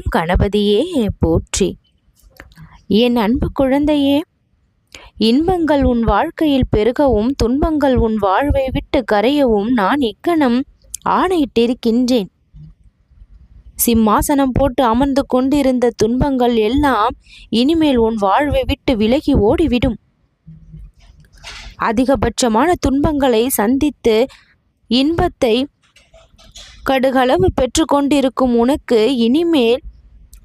ஓம் கணபதியே போற்றி. என் அன்பு குழந்தையே இன்பங்கள் உன் வாழ்க்கையில் பெருகவும் துன்பங்கள் உன் வாழ்வை விட்டு கரையவும் நான் இக்கணம் ஆணையிட்டிருக்கின்றேன். சிம்மாசனம் போட்டு அமர்ந்து கொண்டிருந்த துன்பங்கள் எல்லாம் இனிமேல் உன் வாழ்வை விட்டு விலகி ஓடிவிடும். அதிகபட்சமான துன்பங்களை சந்தித்து இன்பத்தை கடுகளவு பெற்று கொண்டிருக்கும் உனக்கு இனிமேல்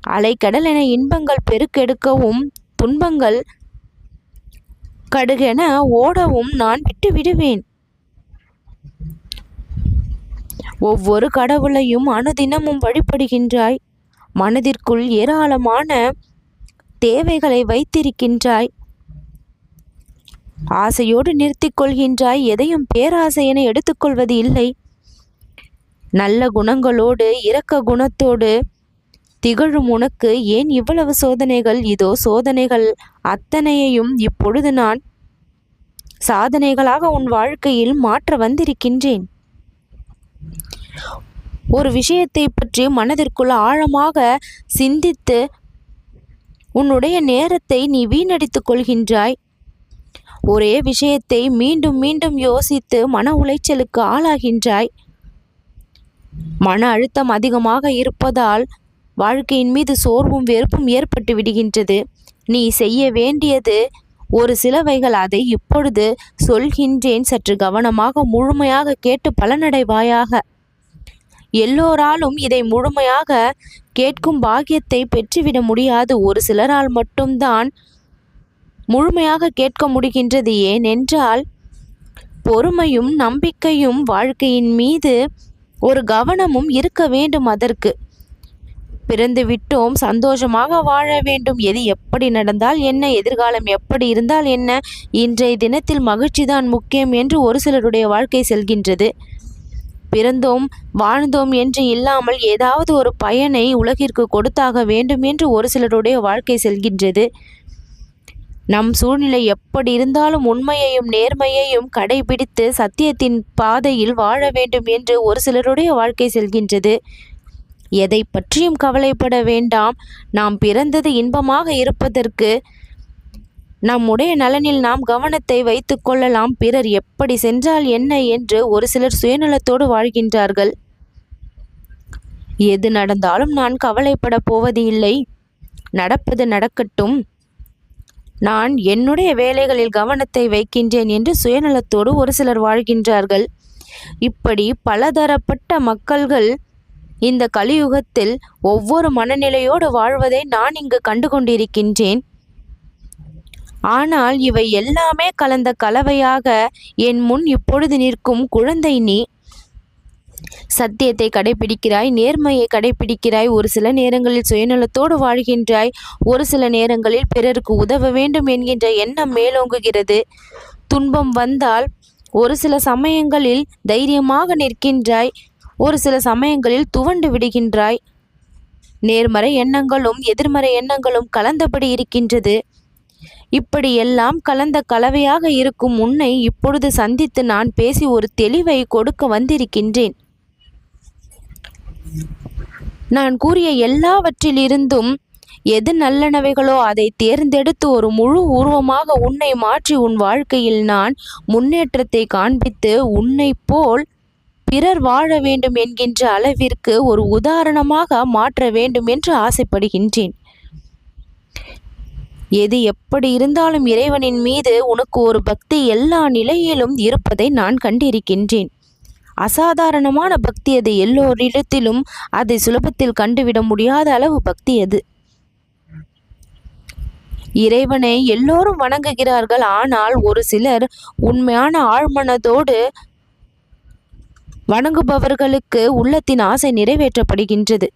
அலைக்கடல் என இன்பங்கள் பெருக்கெடுக்கவும் துன்பங்கள் கடுகென ஓடவும் நான் விட்டு விடுவேன். ஒவ்வொரு கடவுளையும் அனுதினமும் வழிபடுகின்றாய். மனதிற்குள் ஏராளமான தேவைகளை வைத்திருக்கின்றாய். ஆசையோடு நிறுத்திக் கொள்கின்றாய். எதையும் பேராசை என எடுத்துக்கொள்வது இல்லை. நல்ல குணங்களோடு இரக்க குணத்தோடு திகழும் உனக்கு ஏன் இவ்வளவு சோதனைகள்? இதோ சோதனைகள். அத்தனையையும் இப்பொழுது நான் சாதனைகளாக உன் வாழ்க்கையில் மாற்ற வந்திருக்கின்றேன். ஒரு விஷயத்தை பற்றி மனதிற்குள் ஆழமாக சிந்தித்து உன்னுடைய நேரத்தை நீ வீணடித்துக் கொள்கின்றாய். ஒரே விஷயத்தை மீண்டும் மீண்டும் யோசித்து மன உளைச்சலுக்கு ஆளாகின்றாய். மன அழுத்தம் அதிகமாக இருப்பதால் வாழ்க்கையின் மீது சோர்வும் வெறுப்பும் ஏற்பட்டு விடுகின்றது. நீ செய்ய வேண்டியது ஒரு சிலவைகள் அதை இப்பொழுது சொல்கின்றேன். சற்று கவனமாக முழுமையாக கேட்டு பலனடைவாயாக. எல்லோராலும் இதை முழுமையாக கேட்கும் பாக்கியத்தை பெற்றுவிட முடியாது. ஒரு சிலரால் மட்டும்தான் முழுமையாக கேட்க முடிகின்றது. ஏனென்றால் பொறுமையும் நம்பிக்கையும் வாழ்க்கையின் மீது ஒரு கவனமும் இருக்க வேண்டும் அதற்கு. பிறந்து விட்டோம். சந்தோஷமாக வாழ வேண்டும். எது எப்படி நடந்தால் என்ன? எதிர்காலம் எப்படி இருந்தால் என்ன? இன்றைய தினத்தில் மகிழ்ச்சிதான் முக்கியம் என்று ஒரு சிலருடைய வாழ்க்கை செல்கின்றது. பிறந்தோம் வாழ்ந்தோம் என்று இல்லாமல் ஏதாவது ஒரு பயனை உலகிற்கு கொடுத்தாக வேண்டும் என்று ஒரு சிலருடைய வாழ்க்கை செல்கின்றது. நம் சூழ்நிலை எப்படி இருந்தாலும் உண்மையையும் நேர்மையையும் கடைபிடித்து சத்தியத்தின் பாதையில் வாழ வேண்டும் என்று ஒரு சிலருடைய வாழ்க்கை செல்கின்றது. எதை பற்றியும் கவலைப்பட வேண்டாம். நாம் பிறந்தது இன்பமாக இருப்பதற்கு நம்முடைய நலனில் நாம் கவனத்தை வைத்து கொள்ளலாம். பிறர் எப்படி சென்றால் என்ன என்று ஒரு சிலர் சுயநலத்தோடு வாழ்கின்றார்கள். எது நடந்தாலும் நான் கவலைப்பட போவது இல்லை நடப்பது நடக்கட்டும். நான் என்னுடைய வேலைகளில் கவனத்தை வைக்கின்றேன் என்று சுயநலத்தோடு ஒரு சிலர் வாழ்கின்றார்கள். இப்படி பலதரப்பட்ட மக்கள்கள் இந்த கலியுகத்தில் ஒவ்வொரு மனநிலையோடு வாழ்வதை நான் இங்கு கண்டு கொண்டிருக்கின்றேன் ஆனால் இவை எல்லாமே கலந்த கலவையாக என் முன் இப்பொழுது நிற்கும் குழந்தை நீ. சத்தியத்தை கடைபிடிக்கிறாய் நேர்மையை கடைபிடிக்கிறாய் ஒரு சில நேரங்களில் சுயநலத்தோடு வாழ்கின்றாய் ஒரு சில நேரங்களில் பிறருக்கு உதவ வேண்டும் என்கின்ற எண்ணம் மேலோங்குகிறது. துன்பம் வந்தால் ஒரு சில சமயங்களில் தைரியமாக நிற்கின்றாய் ஒரு சில சமயங்களில் துவண்டு விடுகின்றாய். நேர்மறை எண்ணங்களும் எதிர்மறை எண்ணங்களும் கலந்தபடி இருக்கின்றது. இப்படி எல்லாம் கலந்த கலவையாக இருக்கும் உன்னை இப்பொழுது சந்தித்து நான் பேசி ஒரு தெளிவை கொடுக்க வந்திருக்கின்றேன். நான் கூறிய எல்லாவற்றிலிருந்தும் எது நல்லனவைகளோ அதை தேர்ந்தெடுத்து ஒரு முழு உருவமாக உன்னை மாற்றி உன் வாழ்க்கையில் நான் முன்னேற்றத்தை காண்பித்து உன்னை போல் பிறர் வாழ வேண்டும் என்கின்ற அளவிற்கு ஒரு உதாரணமாக மாற்ற வேண்டும் என்று ஆசைப்படுகின்றேன். எது எப்படி இருந்தாலும் இறைவனின் மீது உனக்கு ஒரு பக்தி எல்லா நிலையிலும் இருப்பதை நான் கண்டிருக்கின்றேன். அசாதாரணமான பக்தி அது எல்லோரிடத்திலும் அதை சுலபத்தில் கண்டுவிட முடியாத அளவு பக்தி அது. இறைவனை எல்லோரும் வணங்குகிறார்கள் ஆனால் ஒரு சிலர் உண்மையான ஆழ்மனதோடு வணங்குபவர்களுக்கு உள்ளத்தின் ஆசை நிறைவேற்றப்படுகின்றது.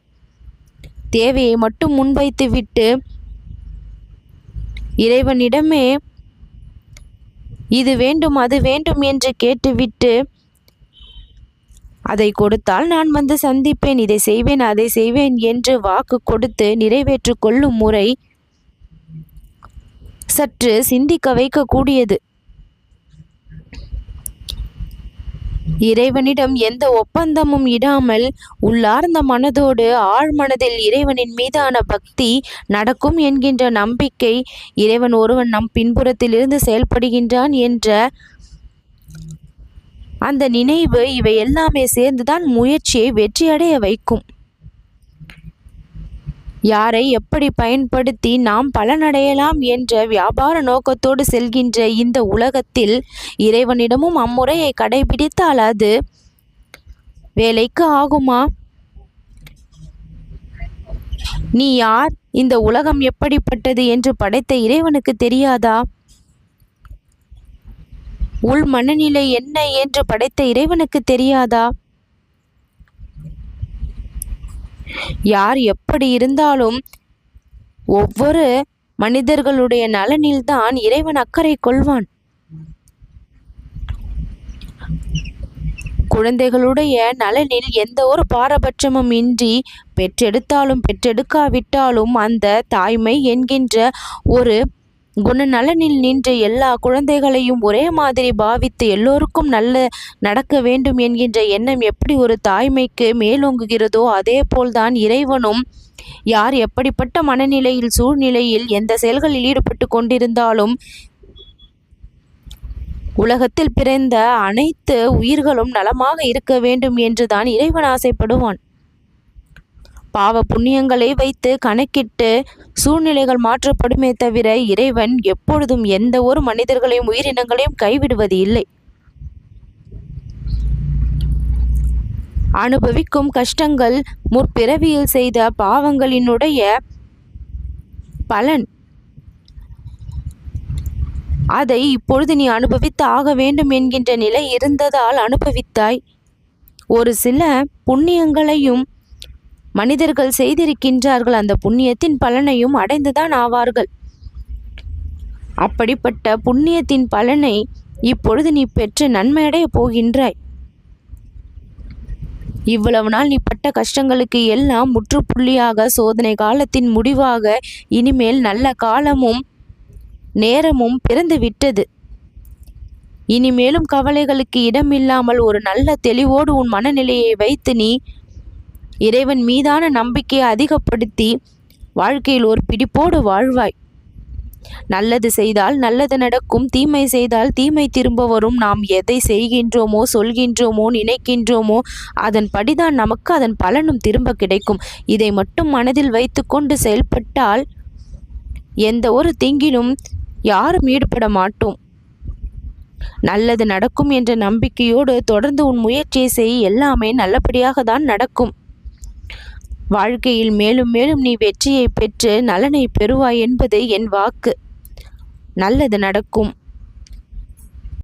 தேவையை மட்டும் முன்வைத்துவிட்டு இறைவனிடமே இது வேண்டும் அது வேண்டும் என்று கேட்டுவிட்டு அதை கொடுத்தால் நான் வந்து சந்திப்பேன் இதை செய்வேன் அதை செய்வேன் என்று வாக்கு கொடுத்து நிறைவேற்று கொள்ளும் முறை சற்று சிந்திக்க வைக்கக்கூடியது. இறைவனிடம் எந்த ஒப்பந்தமும் இடாமல் உள்ளார்ந்த மனதோடு ஆழ்மனதில் இறைவனின் மீதான பக்தி நடக்கும் என்கின்ற நம்பிக்கை இறைவன் ஒருவன் நம் பின்புறத்திலிருந்து செயல்படுகின்றான் என்ற அந்த நினைவு இவை எல்லாமே சேர்ந்துதான் முயற்சியை வெற்றியடைய வைக்கும். யாரை எப்படி பயன்படுத்தி நாம் பலனடையலாம் என்ற வியாபார நோக்கத்தோடு செல்கின்ற இந்த உலகத்தில் இறைவனிடமும் அம்முறையை கடைபிடித்தால் அது வேலைக்கு ஆகுமா? நீ யார்? இந்த உலகம் எப்படிப்பட்டது என்று படைத்த இறைவனுக்கு தெரியாதா? உள் மனநிலை என்ன என்று படைத்த இறைவனுக்கு தெரியாதா? யார் எப்படி இருந்தாலும் ஒவ்வொரு மனிதர்களுடைய நலனில்தான் இறைவன் அக்கறை கொள்வான். குழந்தைகளுடைய நலனில் எந்த ஒரு பாரபட்சமும் இன்றி பெற்றெடுத்தாலும் பெற்றெடுக்காவிட்டாலும் அந்த தாய்மை என்கின்ற ஒரு குணநலனில் நின்று எல்லா குழந்தைகளையும் ஒரே மாதிரி பாவித்து எல்லோருக்கும் நல்ல நடக்க வேண்டும் என்கின்ற எண்ணம் எப்படி ஒரு தாய்மைக்கு மேலோங்குகிறதோ அதே போல்தான் இறைவனும். யார் எப்படிப்பட்ட மனநிலையில் சூழ்நிலையில் எந்த செயல்களில் ஈடுபட்டு கொண்டிருந்தாலும் உலகத்தில் பிறந்த அனைத்து உயிர்களும் நலமாக இருக்க வேண்டும் என்றுதான் இறைவன் ஆசைப்படுவான். பாவ புண்ணியங்களை வைத்து கணக்கிட்டு சூழ்நிலைகள் மாற்றப்படுமே தவிர இறைவன் எப்பொழுதும் எந்த ஒரு மனிதர்களையும் உயிரினங்களையும் கைவிடுவது இல்லை. அனுபவிக்கும் கஷ்டங்கள் முற்பிறவியில் செய்த பாவங்களினுடைய பலன். அதை இப்பொழுது நீ அனுபவித்து ஆக வேண்டும் என்கின்ற நிலை இருந்ததால் அனுபவித்தாய். ஒரு சில புண்ணியங்களையும் மனிதர்கள் செய்திருக்கின்றார்கள். அந்த புண்ணியத்தின் பலனையும் அடைந்துதான் ஆவார்கள். அப்படிப்பட்ட புண்ணியத்தின் பலனை இப்பொழுது நீ பெற்று நன்மையடைய போகின்றாய். இவ்வளவு நாள் நீ பட்ட கஷ்டங்களுக்கு எல்லாம் முற்றுப்புள்ளியாக சோதனை காலத்தின் முடிவாக இனிமேல் நல்ல காலமும் நேரமும் பிறந்து விட்டது. இனிமேலும் கவலைகளுக்கு இடமில்லாமல் ஒரு நல்ல தெளிவோடு உன் மனநிலையை வைத்து நீ இறைவன் மீதான நம்பிக்கையை அதிகப்படுத்தி வாழ்க்கையில் ஒரு பிடிப்போடு வாழ்வாய். நல்லது செய்தால் நல்லது நடக்கும் தீமை செய்தால் தீமை திரும்ப வரும் நாம் எதை செய்கின்றோமோ சொல்கின்றோமோ நினைக்கின்றோமோ அதன் படிதான் நமக்கு அதன் பலனும் திரும்ப கிடைக்கும். இதை மட்டும் மனதில் வைத்துக்கொண்டு செயல்பட்டால் எந்த ஒரு திங்கிலும் யாரும் ஈடுபட மாட்டோம். நல்லது நடக்கும் என்ற நம்பிக்கையோடு தொடர்ந்து உன் முயற்சியை செய். எல்லாமே நல்லபடியாக தான் நடக்கும். வாழ்க்கையில் மேலும் மேலும் நீ வெற்றியை பெற்று நலனை பெறுவாய் என்பது என் வாக்கு. நல்லது நடக்கும்.